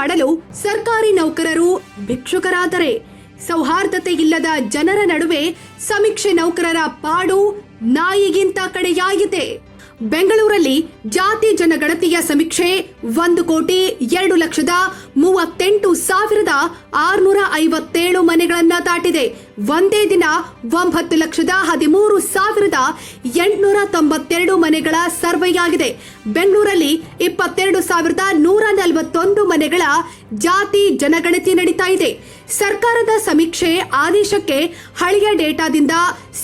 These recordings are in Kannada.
ಮಾಡಲು ಸರ್ಕಾರಿ ನೌಕರರು ಭಿಕ್ಷುಕರಾದರೆ ಸೌಹಾರ್ದತೆ ಇಲ್ಲದ ಜನರ ನಡುವೆ ಸಮೀಕ್ಷೆ ನೌಕರರ ಪಾಡು ನಾಯಿಗಿಂತ ಕಡೆಯಾಗಿದೆ. ಬೆಂಗಳೂರಲ್ಲಿ ಜಾತಿ ಜನಗಣತಿಯ ಸಮೀಕ್ಷೆ ಒಂದು ಕೋಟಿ ಎರಡು ಲಕ್ಷದ ಮೂವತ್ತೆಂಟು ಸಾವಿರದ ಆರುನೂರ ಐವತ್ತೇಳು ಮನೆಗಳನ್ನ ದಾಟಿದೆ. ಒಂದೇ ದಿನ ಒಂಬತ್ತು ಲಕ್ಷದ ಹದಿಮೂರು ಸಾವಿರದ ಎಂಟುನೂರ ತೊಂಬತ್ತೆರಡು ಮನೆಗಳ ಸರ್ವೆಯಾಗಿದೆ ಬೆಂಗಳೂರಲ್ಲಿ ಇಪ್ಪತ್ತೆರಡು ಸಾವಿರದ ನೂರ ನಲವತ್ತೊಂದು ಮನೆಗಳ ಜಾತಿ ಜನಗಣತಿ ನಡೀತಾ ಇದೆ. ಸರ್ಕಾರದ ಸಮೀಕ್ಷೆ ಆದೇಶಕ್ಕೆ ಹಳೆಯ ಡೇಟಾದಿಂದ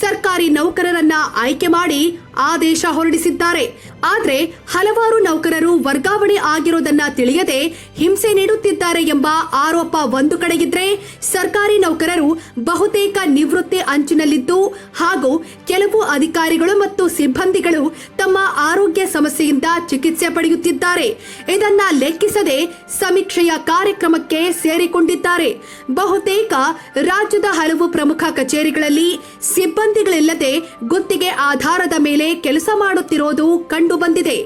ಸರ್ಕಾರಿ ನೌಕರರನ್ನ ಆಯ್ಕೆ ಮಾಡಿ ಆದೇಶ ಹೊರಡಿಸಿದ್ದಾರೆ. ಆದ್ರೆ ಹಲವಾರು ನೌಕರರು ವರ್ಗಾವಣೆ ಆಗಿರೋದನ್ನ ತಿಳಿಯದೆ ಹಿಂಸೆ ನೀಡುತ್ತಿದ್ದಾರೆ ಎಂಬ ಆರೋಪ ಒಂದು ಕಡೆಗಿದ್ರೆ ಸರ್ಕಾರಿ ನೌಕರರು ಬಹುತೇಕ ನಿವೃತ್ತಿ ಅಂಚಿನಲ್ಲಿದ್ದು ಹಾಗೂ ಕೆಲವು ಅಧಿಕಾರಿಗಳು ಮತ್ತು ಸಿಬ್ಬಂದಿಗಳು ತಮ್ಮ ಆರೋಗ್ಯ ಸಮಸ್ಯೆಯಿಂದ ಚಿಕಿತ್ಸೆ ಪಡೆಯುತ್ತಿದ್ದಾರೆ. ಇದನ್ನ ಲೆಕ್ಕಿಸದೆ ಸಮೀಕ್ಷೆಯ ಕಾರ್ಯಕ್ರಮಕ್ಕೆ ಸೇರಿಕೊಂಡಿದ್ದಾರೆ. ಬಹುತೇಕ ರಾಜ್ಯದ ಹಲವು ಪ್ರಮುಖ ಕಚೇರಿಗಳಲ್ಲಿ ಸಿಬ್ಬಂದಿಗಳಿಲ್ಲದೆ ಗುತ್ತಿಗೆ ಆಧಾರದ ಮೇಲೆ ಕೆಲಸ ಮಾಡುತ್ತಿರೋದು ಕಂಡುಬಂದಿದೆ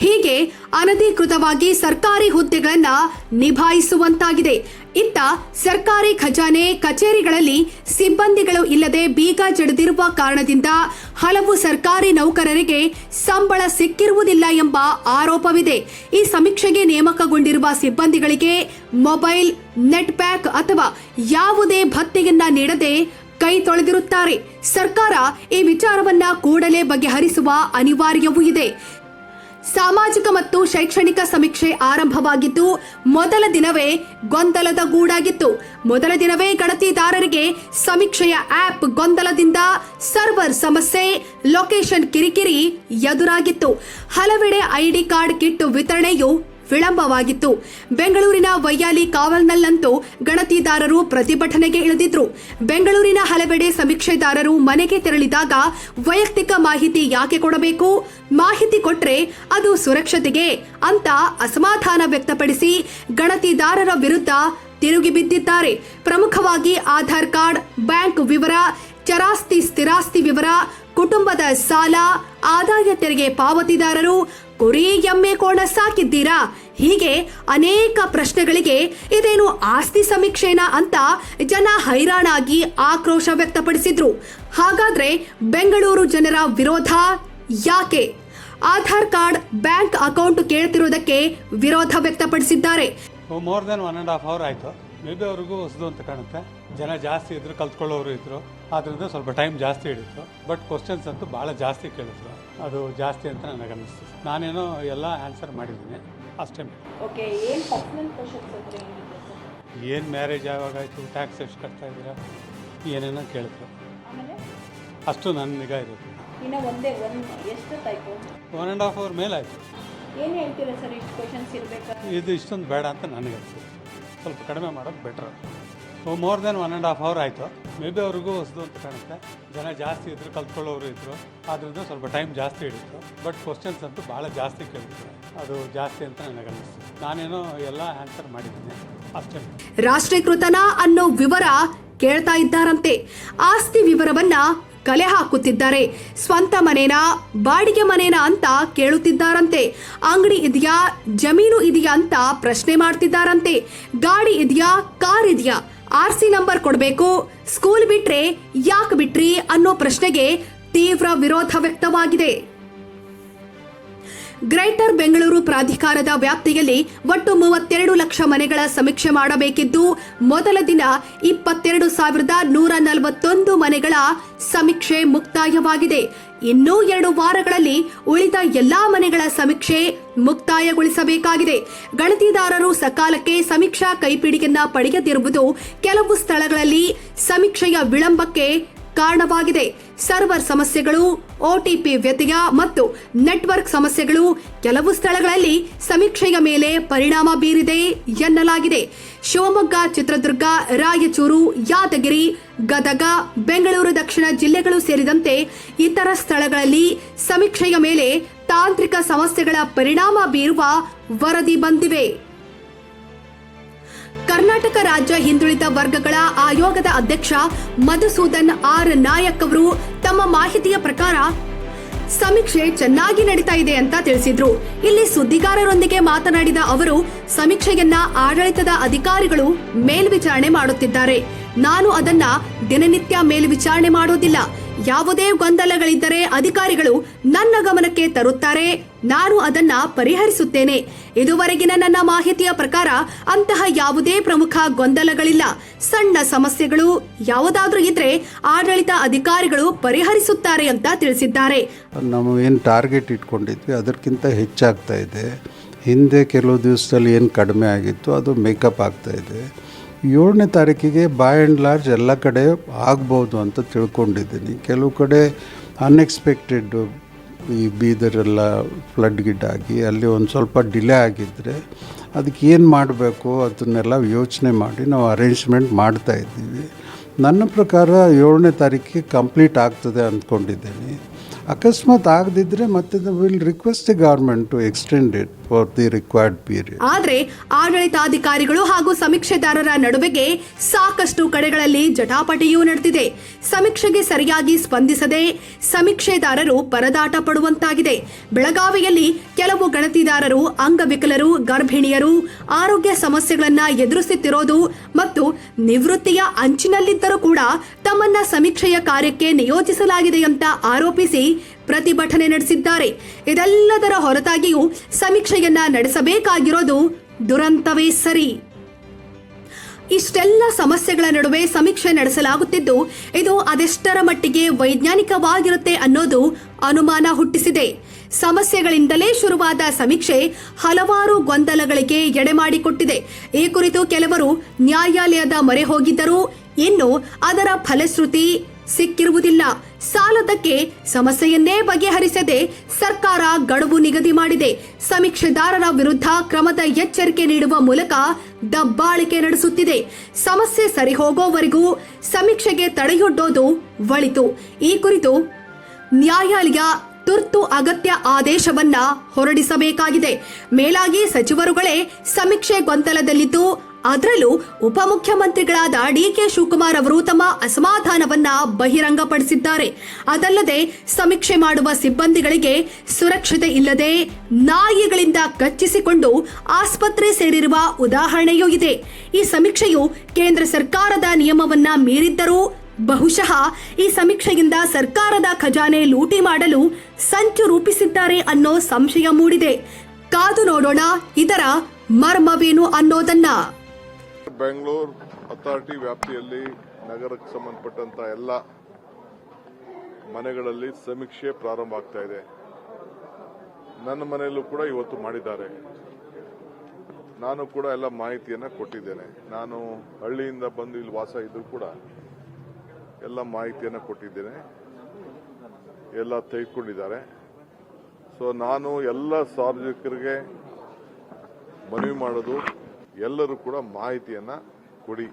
ಹೀಗೆ ಅನಧಿಕೃತವಾಗಿ ಸರ್ಕಾರಿ ಹುದ್ದೆಗಳನ್ನ ನಿಭಾಯಿಸುವಂತಾಗಿದೆ. ಇತ್ತ ಸರ್ಕಾರಿ ಖಜಾನೆ ಕಚೇರಿಗಳಲ್ಲಿ ಸಿಬ್ಬಂದಿಗಳು ಇಲ್ಲದೆ ಬೀಗ ಜಡಿದಿರುವ ಕಾರಣದಿಂದ ಹಲವು ಸರ್ಕಾರಿ ನೌಕರರಿಗೆ ಸಂಬಳ ಸಿಕ್ಕಿರುವುದಿಲ್ಲ ಎಂಬ ಆರೋಪವಿದೆ. ಈ ಸಮೀಕ್ಷೆಗೆ ನೇಮಕಗೊಂಡಿರುವ ಸಿಬ್ಬಂದಿಗಳಿಗೆ ಮೊಬೈಲ್ ನೆಟ್ ಪ್ಯಾಕ್ ಅಥವಾ ಯಾವುದೇ ಭತ್ತೆಯನ್ನ ನೀಡದೆ ಕೈ ತೊಳೆದಿರುತ್ತಾರೆ. ಸರ್ಕಾರ ಈ ವಿಚಾರವನ್ನ ಕೂಡಲೇ ಬಗೆಹರಿಸುವ ಅನಿವಾರ್ಯವೂ ಇದೆ. ಸಾಮಾಜಿಕ ಮತ್ತು ಶೈಕ್ಷಣಿಕ ಸಮೀಕ್ಷೆ ಆರಂಭವಾಗಿದ್ದು, ಮೊದಲ ದಿನವೇ ಗೊಂದಲದ ಗೂಡಾಗಿತ್ತು. ಮೊದಲ ದಿನವೇ ಗಣತಿದಾರರಿಗೆ ಸಮೀಕ್ಷೆಯ ಆಪ್ ಗೊಂದಲದಿಂದ ಸರ್ವರ್ ಸಮಸ್ಯೆ, ಲೊಕೇಶನ್ ಕಿರಿಕಿರಿ ಎದುರಾಗಿತ್ತು. ಹಲವೆಡೆ ಐಡಿ ಕಾರ್ಡ್ ಕಿಟ್ ವಿತರಣೆಯು ವಿಳಂಬವಾಗಿತ್ತು. ಬೆಂಗಳೂರಿನ ವೈಯಾಲಿ ಕಾವಲ್ನಲ್ಲಂತೂ ಗಣತಿದಾರರು ಪ್ರತಿಭಟನೆಗೆ ಇಳಿದಿದ್ರು. ಬೆಂಗಳೂರಿನ ಹಲವೆಡೆ ಸಮೀಕ್ಷೆದಾರರು ಮನೆಗೆ ತೆರಳಿದಾಗ ವೈಯಕ್ತಿಕ ಮಾಹಿತಿ ಯಾಕೆ ಕೊಡಬೇಕು? ಮಾಹಿತಿ ಕೊಟ್ರೆ ಅದು ಸುರಕ್ಷತೆಗೆ ಅಂತ ಅಸಮಾಧಾನ ವ್ಯಕ್ತಪಡಿಸಿ ಗಣತಿದಾರರ ವಿರುದ್ಧ ತಿರುಗಿ ಬಿದ್ದಿದ್ದಾರೆ. ಪ್ರಮುಖವಾಗಿ ಆಧಾರ್ ಕಾರ್ಡ್, ಬ್ಯಾಂಕ್ ವಿವರ, ಚರಾಸ್ತಿ ಸ್ಥಿರಾಸ್ತಿ ವಿವರ, ಕುಟುಂಬದ ಸಾಲ, ಆದಾಯ ತೆರಿಗೆ ಪಾವತಿದಾರರು ಕುರಿ ಎಮ್ಮೆ ಕೋಣ ಸಾಕಿದ್ದೀರಾ? ಹೀಗೆ ಅನೇಕ ಪ್ರಶ್ನೆಗಳಿಗೆ ಇದೇನು ಆಸ್ತಿ ಸಮೀಕ್ಷೆನಾ ಅಂತ ಜನ ಹೈರಾಣಾಗಿ ಆಕ್ರೋಶ ವ್ಯಕ್ತಪಡಿಸಿದ್ರು. ಹಾಗಾದ್ರೆ ಬೆಂಗಳೂರು ಜನರ ವಿರೋಧ ಯಾಕೆ? ಆಧಾರ್ ಕಾರ್ಡ್, ಬ್ಯಾಂಕ್ ಅಕೌಂಟ್ ಕೇಳ್ತಿರೋದಕ್ಕೆ ವಿರೋಧ ವ್ಯಕ್ತಪಡಿಸಿದ್ದಾರೆ. More than one and half hour ಆಯಿತು. ಮೇ ಬಿ ಅವ್ರಿಗೂ ಹೊಸದು ಅಂತ ಕಾಣುತ್ತೆ. ಜನ ಜಾಸ್ತಿ ಇದ್ರು ಕಲ್ತ್ಕೊಳ್ಳೋರು ಇದ್ದರು ಆದ್ದರಿಂದ ಸ್ವಲ್ಪ ಟೈಮ್ ಜಾಸ್ತಿ ಹಿಡಿತು. ಬಟ್ ಕ್ವಶನ್ಸ್ ಅಂತೂ ಭಾಳ ಜಾಸ್ತಿ ಕೇಳಿದ್ರು. ಅದು ಜಾಸ್ತಿ ಅಂತ ನನಗೆ ಅನ್ನಿಸ್ತು. ನಾನೇನೋ ಎಲ್ಲ ಆನ್ಸರ್ ಮಾಡಿದ್ದೀನಿ. ಅಷ್ಟೇ ಏನು ಮ್ಯಾರೇಜ್ ಯಾವಾಗಾಯಿತು ಟ್ಯಾಕ್ಸ್ ಎಷ್ಟು ಕಟ್ತಾ ಇದ್ದೀರಾ? ಏನೇನೋ ಕೇಳಿದ್ರು. ಅಷ್ಟು ನನ್ನ ನಿಗಾ ಇರುತ್ತೆ. ಒನ್ ಆ್ಯಂಡ್ ಹಾಫ್ ಅವರ್ ಮೇಲೆ ಆಯಿತು. ಇದು ಇಷ್ಟೊಂದು ಬೇಡ ಅಂತ ನನಗೆ ಅನಿಸುತ್ತೆ. ಸ್ವಲ್ಪ ಕಡಿಮೆ ಮಾಡೋದು better more than one and half hour ಆಯಿತು. ಮೇ ಬಿ ಅವ್ರಿಗೂ ಹೊಸದು ಅಂತ ಕಾಣುತ್ತೆ. ಜನ ಜಾಸ್ತಿ ಇದ್ರು, ಕಲ್ತ್ಕೊಳ್ಳೋರು ಇದ್ದರು ಆದ್ದರಿಂದ ಸ್ವಲ್ಪ ಟೈಮ್ ಜಾಸ್ತಿ ಹಿಡಿತು. ಬಟ್ ಕ್ವಶನ್ಸ್ ಅಂತೂ ಭಾಳ ಜಾಸ್ತಿ ಕೇಳಿದ್ರು. ಅದು ಜಾಸ್ತಿ ಅಂತ ನನಗೆ ಅನ್ನಿಸ್ತು ನಾನೇನೋ ಎಲ್ಲ ಆನ್ಸರ್ ಮಾಡಿದ್ದೀನಿ. ಅಷ್ಟೇ. ರಾಷ್ಟ್ರೀಕೃತನ ಅನ್ನೋ ವಿವರ ಕೇಳ್ತಾ ಇದ್ದಾರಂತೆ. ಆಸ್ತಿ ವಿವರವನ್ನ ಕಲೆ ಹಾಕುತ್ತಿದ್ದಾರೆ. ಸ್ವಂತ ಮನೇನಾ, ಬಾಡಿಗೆ ಮನೇನಾ ಅಂತ ಕೇಳುತ್ತಿದ್ದಾರಂತೆ. ಅಂಗಡಿ ಇದೆಯಾ, ಜಮೀನು ಇದೆಯಾ ಅಂತ ಪ್ರಶ್ನೆ ಮಾಡ್ತಿದ್ದಾರಂತೆ. ಗಾಡಿ ಇದೆಯಾ, ಕಾರ್ ಇದೆಯಾ, ಆರ್ ಸಿ ನಂಬರ್ ಕೊಡಬೇಕು, ಸ್ಕೂಲ್ ಬಿಟ್ರೆ ಯಾಕೆ ಬಿಟ್ರಿ ಅನ್ನೋ ಪ್ರಶ್ನೆಗೆ ತೀವ್ರ ವಿರೋಧ ವ್ಯಕ್ತವಾಗಿದೆ. ಗ್ರೇಟರ್ ಬೆಂಗಳೂರು ಪ್ರಾಧಿಕಾರದ ವ್ಯಾಪ್ತಿಯಲ್ಲಿ ಒಟ್ಟು ಮೂವತ್ತೆರಡು ಲಕ್ಷ ಮನೆಗಳ ಸಮೀಕ್ಷೆ ಮಾಡಬೇಕಿದ್ದು, ಮೊದಲ ದಿನ ಇಪ್ಪತ್ತೆರಡು ಸಾವಿರದ ನೂರ ನಲವತ್ತೊಂದು ಮನೆಗಳ ಸಮೀಕ್ಷೆ ಮುಕ್ತಾಯವಾಗಿದೆ. ಇನ್ನೂ ಎರಡು ವಾರಗಳಲ್ಲಿ ಉಳಿದ ಎಲ್ಲಾ ಮನೆಗಳ ಸಮೀಕ್ಷೆ ಮುಕ್ತಾಯಗೊಳಿಸಬೇಕಾಗಿದೆ. ಗಣತಿದಾರರು ಸಕಾಲಕ್ಕೆ ಸಮೀಕ್ಷಾ ಕೈಪಿಡಿಯನ್ನ ಪಡೆಯದಿರುವುದು ಕೆಲವು ಸ್ಥಳಗಳಲ್ಲಿ ಸಮೀಕ್ಷೆಯ ವಿಳಂಬಕ್ಕೆ ಕಾರಣವಾಗಿದೆ. ಸರ್ವರ್ ಸಮಸ್ಯೆಗಳು ಒಟಿಪಿ ವ್ಯತ್ಯಯ ಮತ್ತು ನೆಟ್ವರ್ಕ್ ಸಮಸ್ಯೆಗಳು ಕೆಲವು ಸ್ಥಳಗಳಲ್ಲಿ ಸಮೀಕ್ಷೆಯ ಮೇಲೆ ಪರಿಣಾಮ ಬೀರಿದೆ ಎನ್ನಲಾಗಿದೆ. ಶಿವಮೊಗ್ಗ, ಚಿತ್ರದುರ್ಗ, ರಾಯಚೂರು, ಯಾದಗಿರಿ, ಗದಗ, ಬೆಂಗಳೂರು, ದಕ್ಷಿಣ ಜಿಲ್ಲೆಗಳು ಸೇರಿದಂತೆ ಇತರ ಸ್ಥಳಗಳಲ್ಲಿ ಸಮೀಕ್ಷೆಯ ಮೇಲೆ ತಾಂತ್ರಿಕ ಸಮಸ್ಯೆಗಳ ಪರಿಣಾಮ ಬೀರುವ ವರದಿ ಬಂದಿವೆ. ಕರ್ನಾಟಕ ರಾಜ್ಯ ಹಿಂದುಳಿದ ವರ್ಗಗಳ ಆಯೋಗದ ಅಧ್ಯಕ್ಷ ಮಧುಸೂದನ್ ಆರ್ ನಾಯಕ್ ಅವರು ತಮ್ಮ ಮಾಹಿತಿಯ ಪ್ರಕಾರ ಸಮೀಕ್ಷೆ ಚೆನ್ನಾಗಿ ನಡೀತಾ ಇದೆ ಅಂತ ತಿಳಿಸಿದ್ರು. ಇಲ್ಲಿ ಸುದ್ದಿಗಾರರೊಂದಿಗೆ ಮಾತನಾಡಿದ ಅವರು, ಸಮೀಕ್ಷೆಯನ್ನ ಆಡಳಿತದ ಅಧಿಕಾರಿಗಳು ಮೇಲ್ವಿಚಾರಣೆ ಮಾಡುತ್ತಿದ್ದಾರೆ. ನಾನು ಅದನ್ನ ದಿನನಿತ್ಯ ಮೇಲ್ವಿಚಾರಣೆ ಮಾಡೋದಿಲ್ಲ. ಯಾವುದೇ ಗೊಂದಲಗಳಿದ್ದರೆ ಅಧಿಕಾರಿಗಳು ನನ್ನ ಗಮನಕ್ಕೆ ತರುತ್ತಾರೆ. ನಾನು ಅದನ್ನ ಪರಿಹರಿಸುತ್ತೇನೆ. ಇದುವರೆಗಿನ ನನ್ನ ಮಾಹಿತಿಯ ಪ್ರಕಾರ ಅಂತಹ ಯಾವುದೇ ಪ್ರಮುಖ ಗೊಂದಲಗಳಿಲ್ಲ. ಸಣ್ಣ ಸಮಸ್ಯೆಗಳು ಯಾವುದಾದ್ರೂ ಇದ್ರೆ ಆಡಳಿತ ಅಧಿಕಾರಿಗಳು ಪರಿಹರಿಸುತ್ತಾರೆ ಅಂತ ತಿಳಿಸಿದ್ದಾರೆ. ನಾವು ಏನು ಟಾರ್ಗೆಟ್ ಇಟ್ಕೊಂಡಿದ್ವಿ, ಅದಕ್ಕಿಂತ ಹೆಚ್ಚಾಗ್ತಾ ಇದೆ. ಹಿಂದೆ ಕೆಲವು ದಿವಸದಲ್ಲಿ ಏನು ಕಡಿಮೆ ಆಗಿತ್ತು, ಅದು ಮೇಕಪ್ ಆಗ್ತಾ ಇದೆ. ಏಳನೇ ತಾರೀಕಿಗೆ ಬೈ ಆ್ಯಂಡ್ ಲಾರ್ಜ್ ಎಲ್ಲ ಕಡೆ ಆಗ್ಬೋದು ಅಂತ ತಿಳ್ಕೊಂಡಿದ್ದೀನಿ. ಕೆಲವು ಕಡೆ ಅನ್ಎಕ್ಸ್ಪೆಕ್ಟೆಡ್ ಈ ಬೀದರೆಲ್ಲ ಫ್ಲಡ್ ಗಿಡ್ ಆಗಿ ಅಲ್ಲಿ ಒಂದು ಸ್ವಲ್ಪ ಡಿಲೇ ಆಗಿದ್ದರೆ ಅದಕ್ಕೆ ಏನು ಮಾಡಬೇಕು ಅದನ್ನೆಲ್ಲ ಯೋಚನೆ ಮಾಡಿ ನಾವು ಅರೇಂಜ್ಮೆಂಟ್ ಮಾಡ್ತಾ ಇದ್ದೀವಿ. ನನ್ನ ಪ್ರಕಾರ ಏಳನೇ ತಾರೀಕಿಗೆ ಕಂಪ್ಲೀಟ್ ಆಗ್ತದೆ ಅಂದ್ಕೊಂಡಿದ್ದೀನಿ. ಅಕಸ್ಮಾತ್ ಆಗದಿದ್ದರೆ ಮತ್ತೆ will request the government to extend for the required period ಆದರೆ ಆಡಳಿತಾಧಿಕಾರಿಗಳು ಹಾಗೂ ಸಮೀಕ್ಷೆದಾರರ ನಡುವೆಗೆ ಸಾಕಷ್ಟು ಕಡೆಗಳಲ್ಲಿ ಜಟಾಪಟಿಯೂ ನಡೆದಿದೆ. ಸಮೀಕ್ಷೆಗೆ ಸರಿಯಾಗಿ ಸ್ಪಂದಿಸದೆ ಸಮೀಕ್ಷೆದಾರರು ಪರದಾಟ ಪಡುವಂತಾಗಿದೆ. ಬೆಳಗಾವಿಯಲ್ಲಿ ಕೆಲವು ಗಣತಿದಾರರು, ಅಂಗವಿಕಲರು, ಗರ್ಭಿಣಿಯರು ಆರೋಗ್ಯ ಸಮಸ್ಯೆಗಳನ್ನು ಎದುರಿಸುತ್ತಿರೋದು ಮತ್ತು ನಿವೃತ್ತಿಯ ಅಂಚಿನಲ್ಲಿದ್ದರೂ ಕೂಡ ತಮ್ಮನ್ನ ಸಮೀಕ್ಷೆಯ ಕಾರ್ಯಕ್ಕೆ ನಿಯೋಜಿಸಲಾಗಿದೆ ಅಂತ ಆರೋಪಿಸಿ ಪ್ರತಿಭಟನೆ ನಡೆಸಿದ್ದಾರೆ. ಇದೆಲ್ಲದರ ಹೊರತಾಗಿಯೂ ಸಮೀಕ್ಷೆಯನ್ನ ನಡೆಸಬೇಕಾಗಿರೋದು ದುರಂತವೇ ಸರಿ. ಇಷ್ಟೆಲ್ಲ ಸಮಸ್ಯೆಗಳ ನಡುವೆ ಸಮೀಕ್ಷೆ ನಡೆಸಲಾಗುತ್ತಿದ್ದು, ಇದು ಅದೆಷ್ಟರ ಮಟ್ಟಿಗೆ ವೈಜ್ಞಾನಿಕವಾಗಿರುತ್ತೆ ಅನ್ನೋದು ಅನುಮಾನ ಹುಟ್ಟಿಸಿದೆ. ಸಮಸ್ಯೆಗಳಿಂದಲೇ ಶುರುವಾದ ಸಮೀಕ್ಷೆ ಹಲವಾರು ಗೊಂದಲಗಳಿಗೆ ಎಡೆಮಾಡಿಕೊಟ್ಟಿದೆ ಈ ಕುರಿತು ಕೆಲವರು ನ್ಯಾಯಾಲಯದ ಮೊರೆ ಹೋಗಿದ್ದರು. ಇನ್ನು ಅದರ ಫಲಶ್ರುತಿ ಸಿಕ್ಕಿರುವುದಿಲ್ಲ. ಸಾಲದಕ್ಕೆ ಸಮಸ್ಯೆಯನ್ನೇ ಬಗೆಹರಿಸದೆ ಸರ್ಕಾರ ಗಡುವು ನಿಗದಿ ಮಾಡಿದೆ. ಸಮೀಕ್ಷೆದಾರರ ವಿರುದ್ಧ ಕ್ರಮದ ಎಚ್ಚರಿಕೆ ನೀಡುವ ಮೂಲಕ ದಬ್ಬಾಳಿಕೆ ನಡೆಸುತ್ತಿದೆ. ಸಮಸ್ಯೆ ಸರಿಹೋಗೋವರೆಗೂ ಸಮೀಕ್ಷೆಗೆ ತಡೆಯೊಡ್ಡೋದು ಒಳಿತು. ಈ ಕುರಿತು ನ್ಯಾಯಾಲಯ ತುರ್ತು ಅಗತ್ಯ ಆದೇಶವನ್ನ ಹೊರಡಿಸಬೇಕಾಗಿದೆ. ಮೇಲಾಗಿ ಸಚಿವರುಗಳೇ ಸಮೀಕ್ಷೆ ಗೊಂದಲದಲ್ಲಿದ್ದು ಅದರಲ್ಲೂ ಉಪಮುಖ್ಯಮಂತ್ರಿಗಳಾದ ಡಿಕೆ ಶಿವಕುಮಾರ್ ಅವರು ತಮ್ಮ ಅಸಮಾಧಾನವನ್ನ ಬಹಿರಂಗಪಡಿಸಿದ್ದಾರೆ. ಅದಲ್ಲದೆ ಸಮೀಕ್ಷೆ ಮಾಡುವ ಸಿಬ್ಬಂದಿಗಳಿಗೆ ಸುರಕ್ಷತೆ ಇಲ್ಲದೆ ನಾಯಿಗಳಿಂದ ಕಚ್ಚಿಸಿಕೊಂಡು ಆಸ್ಪತ್ರೆ ಸೇರಿರುವ ಉದಾಹರಣೆಯೂ ಇದೆ. ಈ ಸಮೀಕ್ಷೆಯು ಕೇಂದ್ರ ಸರ್ಕಾರದ ನಿಯಮವನ್ನ ಮೀರಿದ್ದರೂ ಬಹುಶಃ ಈ ಸಮೀಕ್ಷೆಯಿಂದ ಸರ್ಕಾರದ ಖಜಾನೆ ಲೂಟಿ ಮಾಡಲು ಸಂಚು ರೂಪಿಸಿದ್ದಾರೆ ಅನ್ನೋ ಸಂಶಯ ಮೂಡಿದೆ. ಕಾದು ನೋಡೋಣ, ಇದರ ಮರ್ಮವೇನು ಅನ್ನೋದನ್ನ. ಬೆಂಗಳೂರು ಅಥಾರಿಟಿ ವ್ಯಾಪ್ತಿಯಲ್ಲಿ ನಗರಕ್ಕೆ ಸಂಬಂಧಪಟ್ಟಂತ ಎಲ್ಲ ಮನೆಗಳಲ್ಲಿ ಸಮೀಕ್ಷೆ ಪ್ರಾರಂಭ ಆಗ್ತಾ ಇದೆ. ನನ್ನ ಮನೆಯಲ್ಲೂ ಕೂಡ ಇವತ್ತು ಮಾಡಿದ್ದಾರೆ. ನಾನು ಕೂಡ ಎಲ್ಲ ಮಾಹಿತಿಯನ್ನ ಕೊಟ್ಟಿದ್ದೇನೆ. ನಾನು ಹಳ್ಳಿಯಿಂದ ಬಂದು ಇಲ್ಲಿ ವಾಸ ಇದ್ರೂ ಕೂಡ ಎಲ್ಲ ಮಾಹಿತಿಯನ್ನ ಕೊಟ್ಟಿದ್ದೇನೆ. ಎಲ್ಲ ತೆಗೆದುಕೊಂಡಿದ್ದಾರೆ. ಸೊ ನಾನು ಎಲ್ಲ ಸಾರ್ವಜನಿಕರಿಗೆ ಮನವಿ ಮಾಡೋದು ಎಲ್ಲರೂ ಕೂಡ ಮಾಹಿತಿಯನ್ನ ಕೊಡಿ.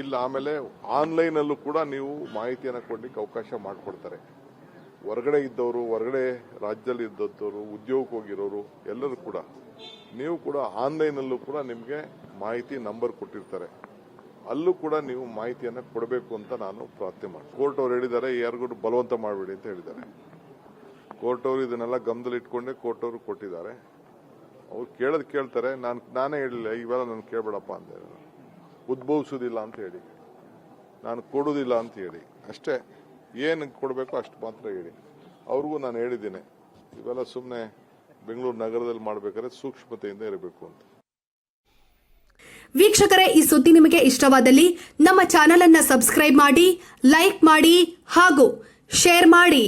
ಇಲ್ಲ ಆಮೇಲೆ ಆನ್ಲೈನ್ ಅಲ್ಲೂ ಕೂಡ ನೀವು ಮಾಹಿತಿಯನ್ನ ಕೊಡ್ಲಿಕ್ಕೆ ಅವಕಾಶ ಮಾಡಿಕೊಡ್ತಾರೆ. ಹೊರಗಡೆ ಇದ್ದವರು, ಹೊರಗಡೆ ರಾಜ್ಯದಲ್ಲಿ ಇದ್ದವರು, ಉದ್ಯೋಗಕ್ಕೆ ಹೋಗಿರೋರು ಎಲ್ಲರೂ ಕೂಡ ನೀವು ಕೂಡ ಆನ್ಲೈನ್ ಅಲ್ಲೂ ಕೂಡ ನಿಮಗೆ ಮಾಹಿತಿ ನಂಬರ್ ಕೊಟ್ಟಿರ್ತಾರೆ. ಅಲ್ಲೂ ಕೂಡ ನೀವು ಮಾಹಿತಿಯನ್ನು ಕೊಡಬೇಕು ಅಂತ ನಾನು ಪ್ರಾರ್ಥನೆ ಮಾಡಿ ಕೋರ್ಟ್ ಅವ್ರು ಹೇಳಿದ್ದಾರೆ ಯಾರಿಗೂ ಬಲವಂತ ಮಾಡಬೇಡಿ ಅಂತ ಹೇಳಿದ್ದಾರೆ. ಕೋರ್ಟ್ ಅವರು ಇದನ್ನೆಲ್ಲ ಗಮನದಲ್ಲಿ ಇಟ್ಕೊಂಡೇ ಕೋರ್ಟ್ ಅವರು ಕೊಟ್ಟಿದ್ದಾರೆ. ಅವ್ರು ಕೇಳೋದು ಕೇಳ್ತಾರೆ, ನಾನು, ನಾನೇ ಹೇಳಿಲ್ಲ ಇವೆಲ್ಲ ನಾನು ಕೇಳಬೇಡಪ್ಪ ಅಂತ ಹೇಳಿ ಉದ್ಭವಿಸೋದಿಲ್ಲ ಅಂತ ಹೇಳಿ. ನಾನು ಕೊಡೋದಿಲ್ಲ ಅಂತ ಹೇಳಿ. ಅಷ್ಟೇ, ಏನು ಕೊಡಬೇಕು ಅಷ್ಟು ಮಾತ್ರ ಹೇಳಿ. ಅವ್ರಿಗೂ ನಾನು ಹೇಳಿದ್ದೀನಿ, ಇವೆಲ್ಲ ಸುಮ್ಮನೆ ಬೆಂಗಳೂರು ನಗರದಲ್ಲಿ ಮಾಡಬೇಕಾದ್ರೆ ಸೂಕ್ಷ್ಮತೆಯಿಂದ ಇರಬೇಕು ಅಂತ. ವೀಕ್ಷಕರೇ, ಈ ಸುದ್ದಿ ನಿಮಗೆ ಇಷ್ಟವಾದಲ್ಲಿ ನಮ್ಮ ಚಾನೆಲ್ ಅನ್ನ ಸಬ್ಸ್ಕ್ರೈಬ್ ಮಾಡಿ, ಲೈಕ್ ಮಾಡಿ ಹಾಗೂ ಶೇರ್ ಮಾಡಿ.